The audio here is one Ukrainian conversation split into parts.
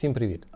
Всім привіт!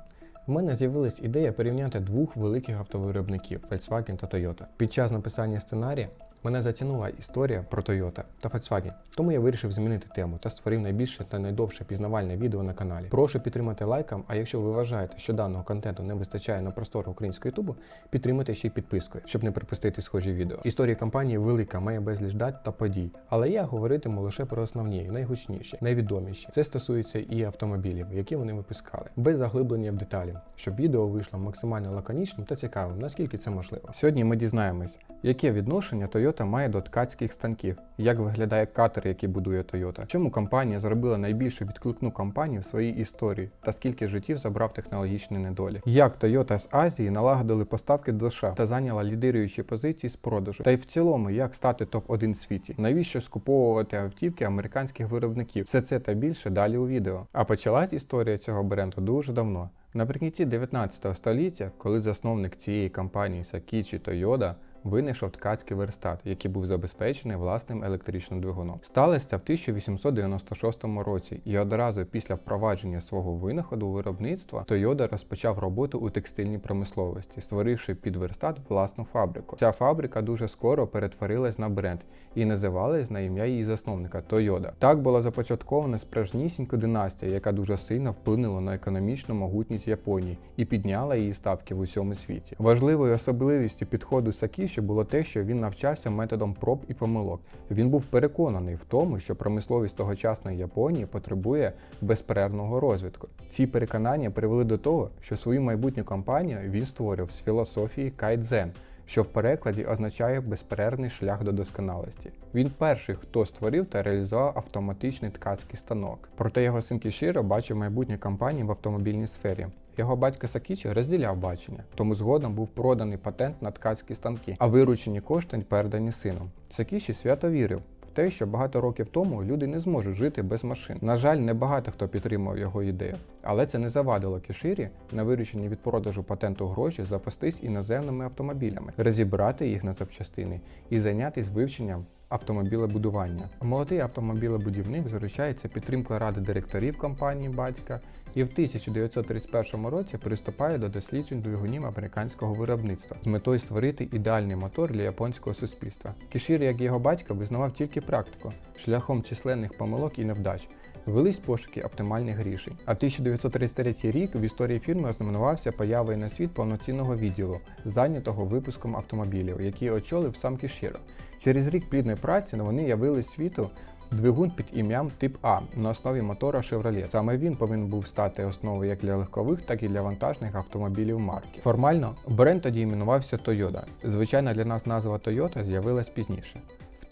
У мене з'явилась ідея порівняти двох великих автовиробників Volkswagen та Toyota. Під час написання сценарія мене затягнула історія про Toyota та Volkswagen, тому я вирішив змінити тему та створив найбільше та найдовше пізнавальне відео на каналі. Прошу підтримати лайком, а якщо ви вважаєте, що даного контенту не вистачає на простору українського ютубу, підтримуйте ще й підпискою, щоб не пропустити схожі відео. Історія компанії велика, має безліч дат та подій, але я говоритиму лише про основні, найгучніші, найвідоміші. Це стосується і автомобілів, які вони випускали, без заглиблення в деталі, щоб відео вийшло максимально лаконічним та цікавим, наскільки це можливо. Сьогодні ми дізнаємось, яке відношення Toyota має до ткацьких станків, як виглядає катер, який будує Toyota, чому компанія зробила найбільшу відкликну кампанію в своїй історії, та скільки життів забрав технологічний недолік, як Toyota з Азії налагодили поставки до США та зайняла лідируючі позиції з продажу, та й в цілому, як стати топ-1 в світі, навіщо скуповувати автівки американських виробників, все це та більше далі у відео. А почалась історія цього бренду дуже давно. Наприкінці 19 століття, коли засновник цієї компанії Сакічі Тойода винайшов ткацький верстат, який був забезпечений власним електричним двигуном. Сталося в 1896 році, і одразу після впровадження свого винаходу виробництва Toyota розпочав роботу у текстильній промисловості, створивши під верстат власну фабрику. Ця фабрика дуже скоро перетворилась на бренд і називалась на ім'я її засновника Toyota. Так була започаткована справжнісінька династія, яка дуже сильно вплинула на економічну могутність Японії і підняла її ставки в усьому світі. Важливою особливістю підходу Сакіші було те, що він навчався методом проб і помилок. Він був переконаний в тому, що промисловість тогочасної Японії потребує безперервного розвитку. Ці переконання привели до того, що свою майбутню кампанію він створив з філософії кайдзен, що в перекладі означає безперервний шлях до досконалості. Він перший, хто створив та реалізував автоматичний ткацький станок. Проте його син Кішіро бачив майбутнє кампанії в автомобільній сфері. Його батько Сакічі розділяв бачення, тому згодом був проданий патент на ткацькі станки, а виручені кошти передані сином. Сакіші свято вірив. Те, що багато років тому люди не зможуть жити без машин. На жаль, не багато хто підтримав його ідею, але це не завадило Кіширі на виручені від продажу патенту гроші запастись іноземними автомобілями, розібрати їх на запчастини і зайнятися вивченням автомобілебудування. Молодий автомобілебудівник заручається підтримкою ради директорів компанії батька і в 1931 році приступає до досліджень двигунів американського виробництва з метою створити ідеальний мотор для японського суспільства. Кішір, як його батько, визнавав тільки практику шляхом численних помилок і невдач. Велись пошуки оптимальних рішень. А 1933 рік в історії фірми ознаменувався появою на світ повноцінного відділу, зайнятого випуском автомобілів, який очолив сам Кішіро. Через рік плідної праці вони явили світу двигун під ім'ям Тип А на основі мотора Chevrolet. Саме він повинен був стати основою як для легкових, так і для вантажних автомобілів марки. Формально бренд тоді іменувався Toyota. Звичайно, для нас назва Toyota з'явилась пізніше.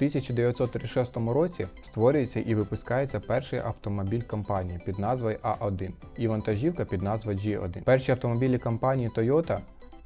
В 1936 році створюється і випускається перший автомобіль компанії під назвою А1 і вантажівка під назвою G1. Перші автомобілі компанії Toyota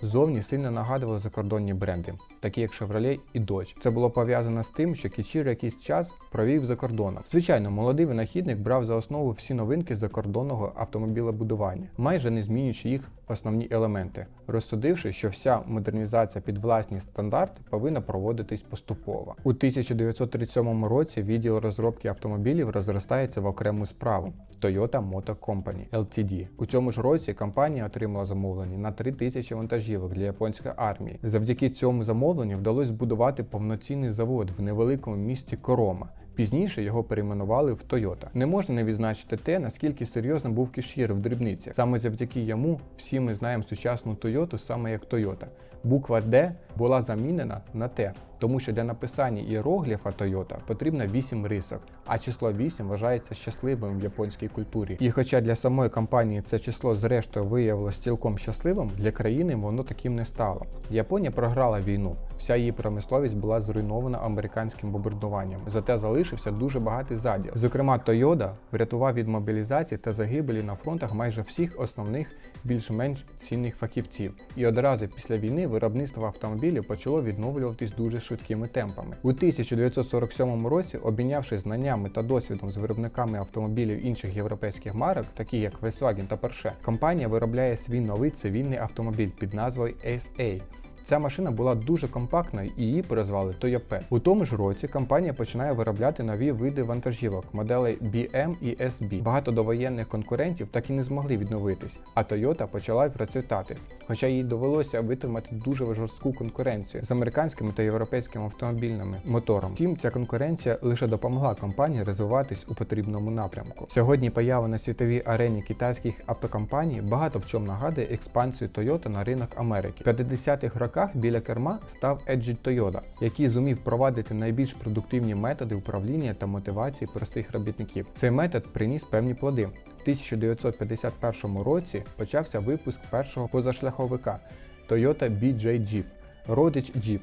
зовні сильно нагадували закордонні бренди, такі як Chevrolet і Dodge. Це було пов'язано з тим, що Кічір якийсь час провів за кордоном. Звичайно, молодий винахідник брав за основу всі новинки закордонного автомобілебудування, майже не змінюючи їх основні елементи, розсудивши, що вся модернізація під власні стандарти повинна проводитись поступово. У 1937 році відділ розробки автомобілів розростається в окрему справу Toyota Motor Company Ltd. У цьому ж році компанія отримала замовлення на 3000 вантажівок для японської армії. Завдяки цьому замовленню вдалося збудувати повноцінний завод в невеликому місті Корома. Пізніше його перейменували в Тойота. Не можна не відзначити те, наскільки серйозно був кішір в дрібниці. Саме завдяки йому всі ми знаємо сучасну Тойоту саме як Тойота. Буква Д була замінена на Т, тому що для написання іерогліфа Toyota потрібно 8 рисок, а число 8 вважається щасливим в японській культурі. І хоча для самої компанії це число зрештою виявилось цілком щасливим, для країни воно таким не стало. Японія програла війну, вся її промисловість була зруйнована американським бомбардуванням, зате залишився дуже багатий заділ. Зокрема, Toyota врятував від мобілізації та загибелі на фронтах майже всіх основних більш-менш цінних фахівців. І одразу після війни виробництво автомобілів почало відновлюватись дуже швидкими темпами. У 1947 році, обмінявши знаннями та досвідом з виробниками автомобілів інших європейських марок, такі як Volkswagen та Porsche, компанія виробляє свій новий цивільний автомобіль під назвою SA. Ця машина була дуже компактною і її перезвали Toyota. У тому ж році компанія починає виробляти нові види вантажівок моделей BM і SB. Багато довоєнних конкурентів так і не змогли відновитись, а Toyota почала процвітати. Хоча їй довелося витримати дуже жорстку конкуренцію з американськими та європейськими автомобільними моторами. Втім, ця конкуренція лише допомогла компанії розвиватись у потрібному напрямку. Сьогодні поява на світовій арені китайських автокомпаній багато в чому нагадує експансію Toyota на ринок Америки. В 50-х роках біля керма став Edge Toyota, який зумів впровадити найбільш продуктивні методи управління та мотивації простих робітників. Цей метод приніс певні плоди. В 1951 році почався випуск першого позашляховика Toyota BJ Jeep, родич Jeep.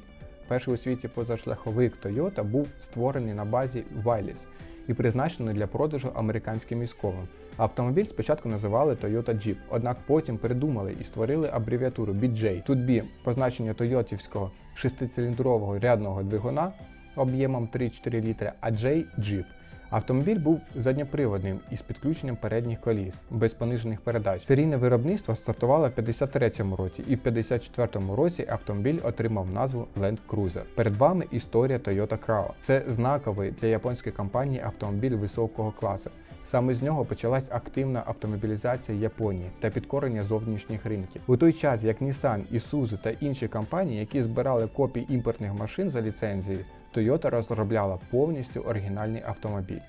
Перший у світі позашляховик Toyota був створений на базі Willys і призначений для продажу американським військовим. Автомобіль спочатку називали Toyota Jeep, однак потім придумали і створили абревіатуру BJ. Тут B – позначення тойотівського шестициліндрового рядного двигуна об'ємом 3-4 літри, а J – Jeep. Автомобіль був задньоприводним із підключенням передніх коліс, без понижених передач. Серійне виробництво стартувало в 53-му році, і в 54-му році автомобіль отримав назву Land Cruiser. Перед вами історія Toyota Crown. Це знаковий для японської компанії автомобіль високого класу. Саме з нього почалась активна автомобілізація Японії та підкорення зовнішніх ринків. У той час, як Nissan, Isuzu та інші компанії, які збирали копії імпортних машин за ліцензією, Toyota розробляла повністю оригінальний автомобіль.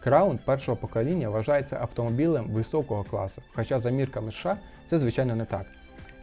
Краун першого покоління вважається автомобілем високого класу, хоча за мірками США це звичайно не так.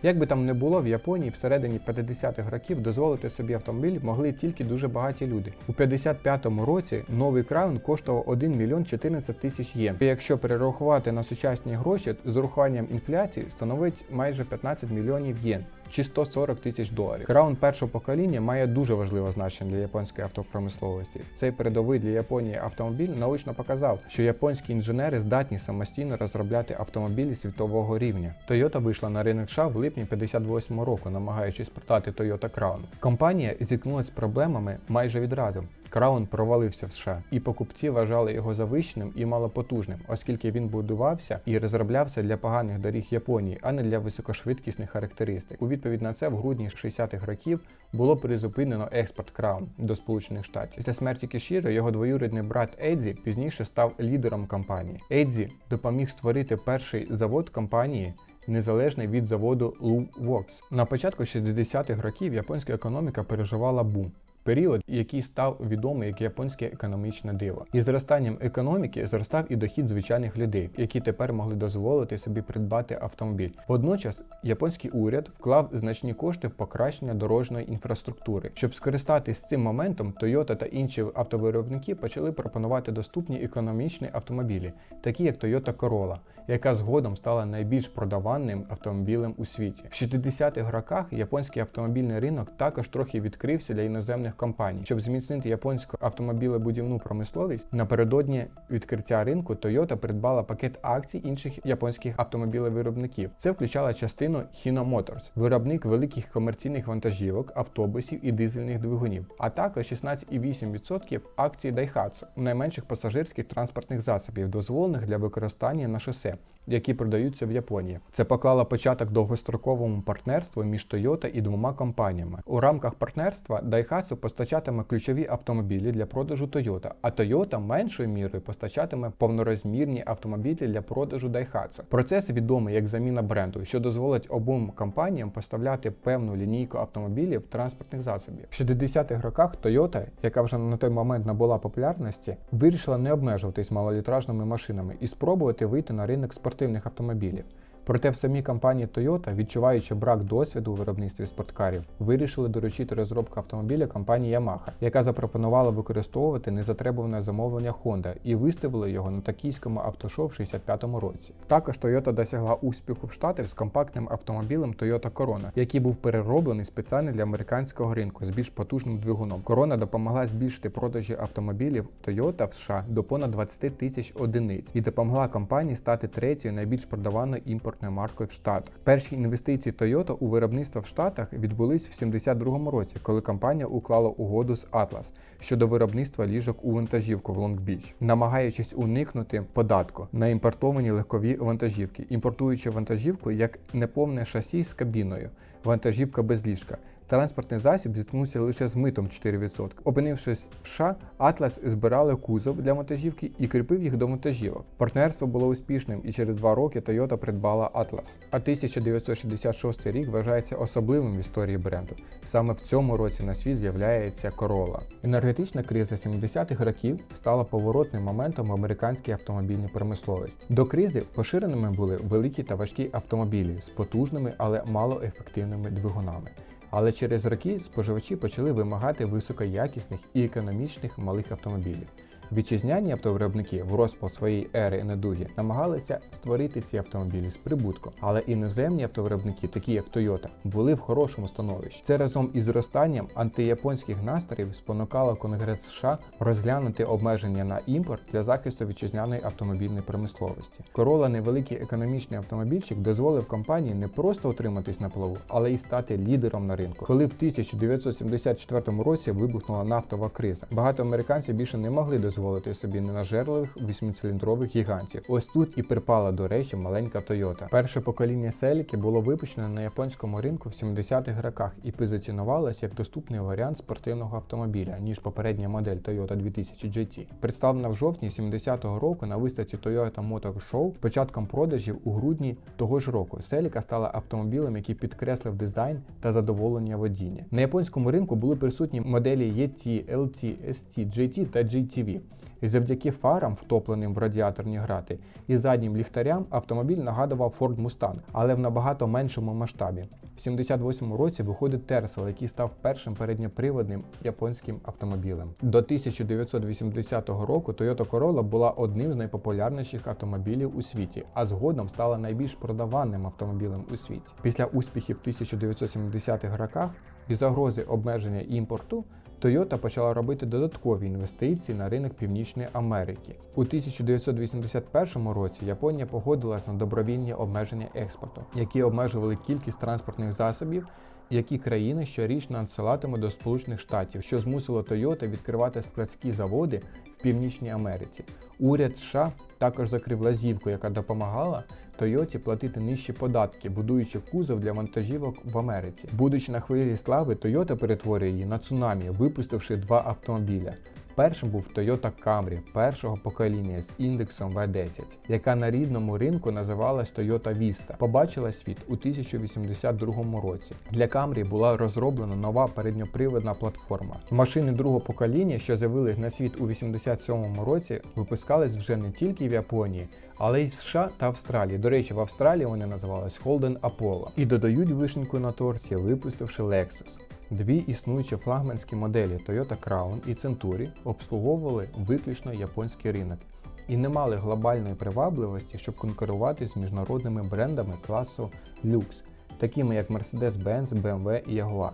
Як би там не було, в Японії всередині 50-х років дозволити собі автомобіль могли тільки дуже багаті люди. У 55-му році новий краун коштував 1 мільйон 14 тисяч єн. І якщо перерахувати на сучасні гроші, з урахуванням інфляції становить майже 15 мільйонів єн. Чи 140 тисяч доларів. Краун першого покоління має дуже важливе значення для японської автопромисловості. Цей передовий для Японії автомобіль научно показав, що японські інженери здатні самостійно розробляти автомобілі світового рівня. Toyota вийшла на ринок США в липні 58 року, намагаючись продати Toyota Crown. Компанія зіткнулася з проблемами майже відразу. Краун провалився в США, і покупці вважали його завищеним і малопотужним, оскільки він будувався і розроблявся для поганих доріг Японії, а не для високошвидкісних характеристик. У відповідь на це в грудні 60-х років було призупинено експорт Краун до Сполучених Штатів. Після смерті Кішіро його двоюрідний брат Едзі пізніше став лідером компанії. Едзі допоміг створити перший завод компанії. Незалежний від заводу Lou Works. На початку 60-х років японська економіка переживала бум. Період, який став відомий як японське економічне диво, і зростанням економіки зростав і дохід звичайних людей, які тепер могли дозволити собі придбати автомобіль. Водночас японський уряд вклав значні кошти в покращення дорожньої інфраструктури. Щоб скористатись цим моментом, Toyota та інші автовиробники почали пропонувати доступні економічні автомобілі, такі як Toyota Corolla, яка згодом стала найбільш продаваним автомобілем у світі. В 60-х роках японський автомобільний ринок також трохи відкрився для іноземних компаній. Щоб зміцнити японську автомобілебудівну промисловість, напередодні відкриття ринку Toyota придбала пакет акцій інших японських автомобілевиробників. Це включало частину Hino Motors, виробник великих комерційних вантажівок, автобусів і дизельних двигунів, а також 16,8% акцій Daihatsu, найменших пасажирських транспортних засобів, дозволених для використання на шосе. Які продаються в Японії, це поклало початок довгостроковому партнерству між Toyota і двома компаніями. У рамках партнерства Daihatsu постачатиме ключові автомобілі для продажу Toyota, а Toyota меншою мірою постачатиме повнорозмірні автомобілі для продажу Daihatsu. Процес відомий як заміна бренду, що дозволить обом компаніям поставляти певну лінійку автомобілів транспортних засобів. В 60-х роках Toyota, яка вже на той момент набула популярності, вирішила не обмежуватись малолітражними машинами і спробувати вийти на ринок спортивних автомобілів. Проте в самій компанії Toyota, відчуваючи брак досвіду у виробництві спорткарів, вирішили доручити розробку автомобіля компанії Yamaha, яка запропонувала використовувати незатребуване замовлення Honda і виставили його на токійському автошоу в 65-му році. Також Toyota досягла успіху в Штатах з компактним автомобілем Toyota Corona, який був перероблений спеціально для американського ринку з більш потужним двигуном. Corona допомогла збільшити продажі автомобілів Toyota в США до понад 20 тисяч одиниць і допомогла компанії стати третьою найбільш продаваною імпортною маркою в Штатах. Перші інвестиції Toyota у виробництво в Штатах відбулись в 72-му році, коли компанія уклала угоду з Atlas щодо виробництва ліжок у вантажівку в Лонг-Біч, намагаючись уникнути податку на імпортовані легкові вантажівки, імпортуючи вантажівку як неповне шасі з кабіною. вантажівка без ліжка. Транспортний засіб зіткнувся лише з митом 4%. Опинившись в США, Атлас збирали кузов для вантажівки і кріпив їх до вантажівок. Партнерство було успішним, і через два роки Toyota придбала Атлас. А 1966 рік вважається особливим в історії бренду. Саме в цьому році на світ з'являється Corolla. Енергетична криза 70-х років стала поворотним моментом в американській автомобільній промисловості. До кризи поширеними були великі та важкі автомобілі з потужними, але малоефективними двигунами. Але через роки споживачі почали вимагати високоякісних і економічних малих автомобілів. Вітчизняні автовиробники в розпал своєї ери недуги намагалися створити ці автомобілі з прибутком, але іноземні автовиробники, такі як Toyota, були в хорошому становищі. Це разом із зростанням антияпонських настроїв спонукало Конгрес США розглянути обмеження на імпорт для захисту вітчизняної автомобільної промисловості. Corolla, невеликий економічний автомобільчик, дозволив компанії не просто утриматись на плаву, але й стати лідером на ринку. Коли в 1974 році вибухнула нафтова криза, багато американців більше не могли дозволити собі ненажерливих восьмициліндрових гігантів. Ось тут і припала до речі маленька Toyota. Перше покоління Селіки було випущено на японському ринку в 70-х роках і позиціонувалось як доступний варіант спортивного автомобіля, ніж попередня модель Toyota 2000 GT. Представлена в жовтні 70-го року на виставці Toyota Motor Show з початком продажів у грудні того ж року. Селіка стала автомобілем, який підкреслив дизайн та задоволення водіння. На японському ринку були присутні моделі ET, LT, ST, GT та GTV. І завдяки фарам, втопленим в радіаторні грати, і заднім ліхтарям автомобіль нагадував Ford Mustang, але в набагато меншому масштабі. В 78 році виходить Терсел, який став першим передньоприводним японським автомобілем. До 1980 року Toyota Corolla була одним з найпопулярніших автомобілів у світі, а згодом стала найбільш продаваним автомобілем у світі. Після успіхів 1970-х роках і загрози обмеження імпорту. Toyota почала робити додаткові інвестиції на ринок Північної Америки. У 1981 році Японія погодилась на добровільні обмеження експорту, які обмежували кількість транспортних засобів, які країни щорічно надсилатимуть до Сполучених Штатів, що змусило Toyota відкривати складські заводи в Північній Америці. Уряд США також закрив лазівку, яка допомагала Toyota платити нижчі податки, будуючи кузов для вантажівок в Америці. Будучи на хвилі слави, Тойота перетворює її на цунамі, випустивши два автомобіля. Першим був Toyota Camry першого покоління з індексом V10, яка на рідному ринку називалась Toyota Vista. Побачила світ у 1082 році. Для Camry була розроблена нова передньоприводна платформа. Машини другого покоління, що з'явились на світ у 87 році, випускались вже не тільки в Японії, але й в США та Австралії. До речі, в Австралії вони називались Holden Apollo. І додають вишеньку на торті, випустивши Lexus. Дві існуючі флагманські моделі Toyota Crown і Century обслуговували виключно японський ринок і не мали глобальної привабливості, щоб конкурувати з міжнародними брендами класу люкс, такими як Mercedes-Benz, BMW і Jaguar.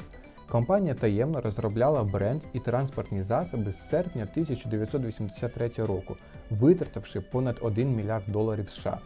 Компанія таємно розробляла бренд і транспортні засоби з серпня 1983 року, витративши понад 1 мільярд доларів США.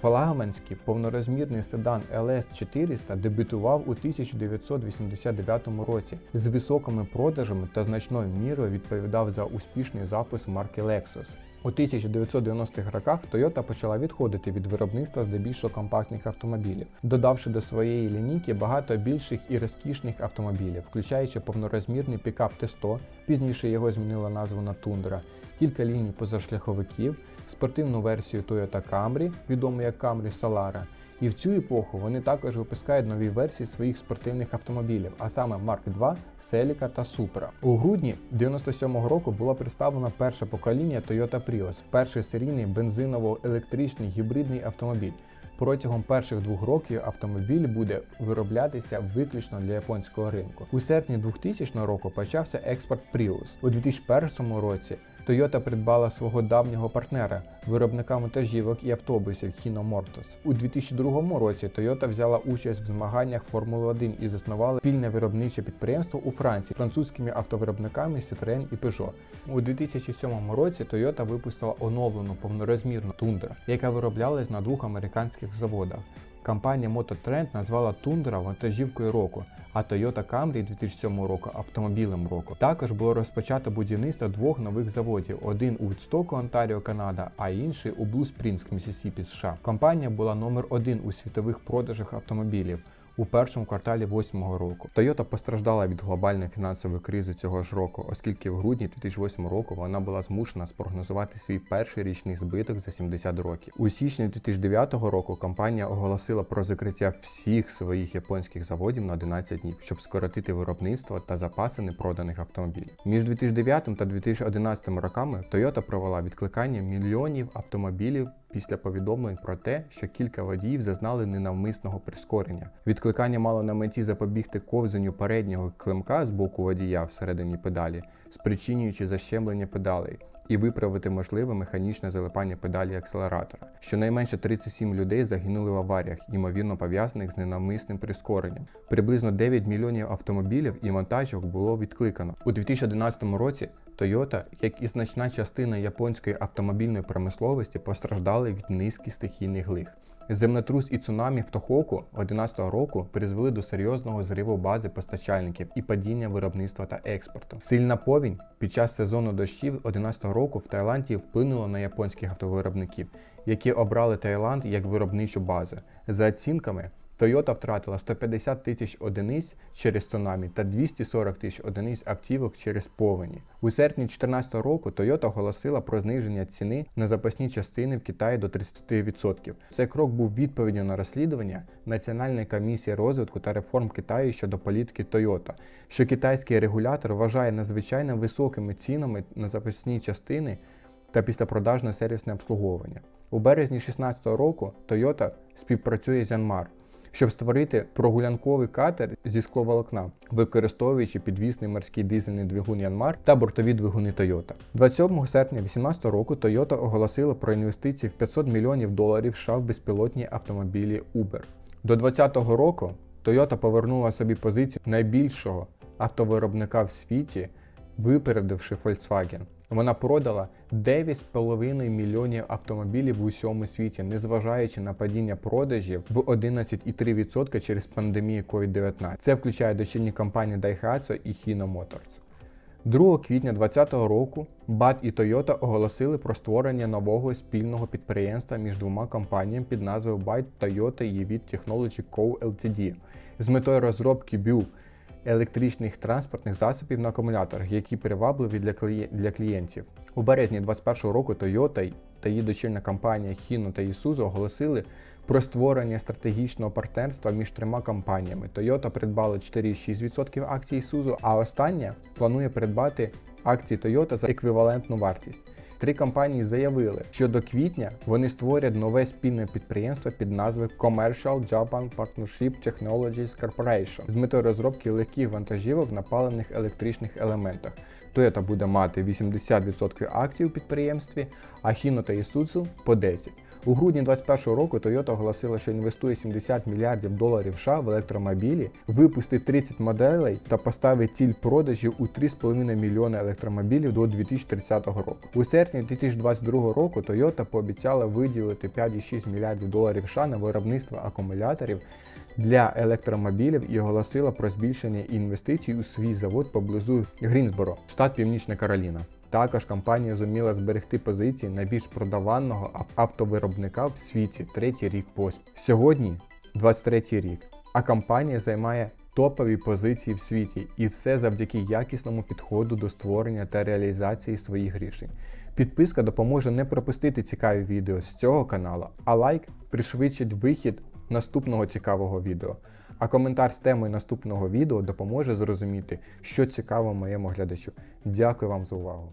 Флагманський повнорозмірний седан LS400 дебютував у 1989 році з високими продажами та значною мірою відповідав за успішний запуск марки Lexus. У 1990-х роках Toyota почала відходити від виробництва здебільшого компактних автомобілів, додавши до своєї лінійки багато більших і розкішних автомобілів, включаючи повнорозмірний пікап Т100, пізніше його змінила назву на Тундра, кілька ліній позашляховиків, спортивну версію Toyota Camry, відому як Camry Solara, і в цю епоху вони також випускають нові версії своїх спортивних автомобілів, а саме Mark II, Celica та Supra. У грудні 97-го року було представлено перше покоління Toyota Prius, перший серійний бензиново-електричний гібридний автомобіль. Протягом перших двох років автомобіль буде вироблятися виключно для японського ринку. У серпні 2000 року почався експорт Prius. У 2001 році Toyota придбала свого давнього партнера, виробника вантажівок і автобусів Hino Motors. У 2002 році Toyota взяла участь в змаганнях Формули 1 і заснувала спільне виробниче підприємство у Франції французькими автовиробниками Citroën і Peugeot. У 2007 році Toyota випустила оновлену повнорозмірну Tundra, яка вироблялась на двох американських заводах. Компанія Mototrend назвала Тундра вантажівкою року, а Toyota Camry 2007 року автомобілем року. Також було розпочато будівництво двох нових заводів: один у Відстоку, Онтаріо, Канада, а інший у Блу Спрінгс, Місісіпі, США. Компанія була номер один у світових продажах автомобілів. У першому кварталі 2008 року. Toyota постраждала від глобальної фінансової кризи цього ж року, оскільки в грудні 2008 року вона була змушена спрогнозувати свій перший річний збиток за 70 років. У січні 2009 року компанія оголосила про закриття всіх своїх японських заводів на 11 днів, щоб скоротити виробництво та запаси непроданих автомобілів. Між 2009 та 2011 роками Toyota провела відкликання мільйонів автомобілів після повідомлень про те, що кілька водіїв зазнали ненавмисного прискорення. Відкликання мало на меті запобігти ковзанню переднього клемка з боку водія всередині педалі, спричинюючи защемлення педалей. І виправити можливе механічне залипання педалі акселератора. Щонайменше 37 людей загинули в аваріях, ймовірно пов'язаних з ненавмисним прискоренням. Приблизно 9 мільйонів автомобілів і вантажівок було відкликано. У 2011 році Toyota, як і значна частина японської автомобільної промисловості, постраждали від низки стихійних лих. Землетрус і цунамі в Тохоку 2011 року призвели до серйозного зриву бази постачальників і падіння виробництва та експорту. Сильна повінь під час сезону дощів 2011 року в Таїланді вплинула на японських автовиробників, які обрали Таїланд як виробничу базу. За оцінками. Toyota втратила 150 тисяч одиниць через цунамі та 240 тисяч одиниць автівок через повені. У серпні 2014 року Toyota оголосила про зниження ціни на запасні частини в Китаї до 30%. Цей крок був відповіддю на розслідування Національної комісії розвитку та реформ Китаю щодо політики Toyota, що китайський регулятор вважає надзвичайно високими цінами на запасні частини та післяпродажне сервісне обслуговування. У березні 2016 року Toyota співпрацює з Yanmar, щоб створити прогулянковий катер зі скловолокна, використовуючи підвісний морський дизельний двигун Yanmar та бортові двигуни Toyota. 27 серпня 2018 року Toyota оголосила про інвестиції в 500 мільйонів доларів США в безпілотні автомобілі Uber. До 2020 року Toyota повернула собі позицію найбільшого автовиробника в світі, випередивши Volkswagen. Вона продала 9,5 мільйонів автомобілів в усьому світі, незважаючи на падіння продажів в 11,3% через пандемію COVID-19. Це включає дочірні компанії Daihatsu і Hino Motors. 2 квітня 2020 року BAT і Toyota оголосили про створення нового спільного підприємства між двома компаніями під назвою BAT Toyota EV Technology Co. Ltd. з метою розробки BU електричних транспортних засобів на акумуляторах, які привабливі для, кліє... для клієнтів. У березні 2021 року Toyota та її дочірня компанія Hino та Isuzu оголосили про створення стратегічного партнерства між трьома компаніями. Toyota придбала 4,6% акцій Isuzu, а остання планує придбати акції Toyota за еквівалентну вартість. Три компанії заявили, що до квітня вони створять нове спільне підприємство під назвою Commercial Japan Partnership Technologies Corporation з метою розробки легких вантажівок на паливних електричних елементах. Toyota буде мати 80% акцій у підприємстві, а Hino та Isuzu по 10%. У грудні 2021 року Toyota оголосила, що інвестує 70 мільярдів доларів США в електромобілі, випустить 30 моделей та поставить ціль продажів у 3,5 мільйони електромобілів до 2030 року. У серпні 2022 року Toyota пообіцяла виділити 5,6 мільярдів доларів США на виробництво акумуляторів для електромобілів і оголосила про збільшення інвестицій у свій завод поблизу Грінсборо, штат Північна Кароліна. Також компанія зуміла зберегти позиції найбільш продаваного автовиробника в світі третій рік поспіль. Сьогодні 23 рік, а компанія займає топові позиції в світі, і все завдяки якісному підходу до створення та реалізації своїх рішень. Підписка допоможе не пропустити цікаві відео з цього каналу, а лайк пришвидшить вихід наступного цікавого відео. А коментар з темою наступного відео допоможе зрозуміти, що цікаво моєму глядачу. Дякую вам за увагу!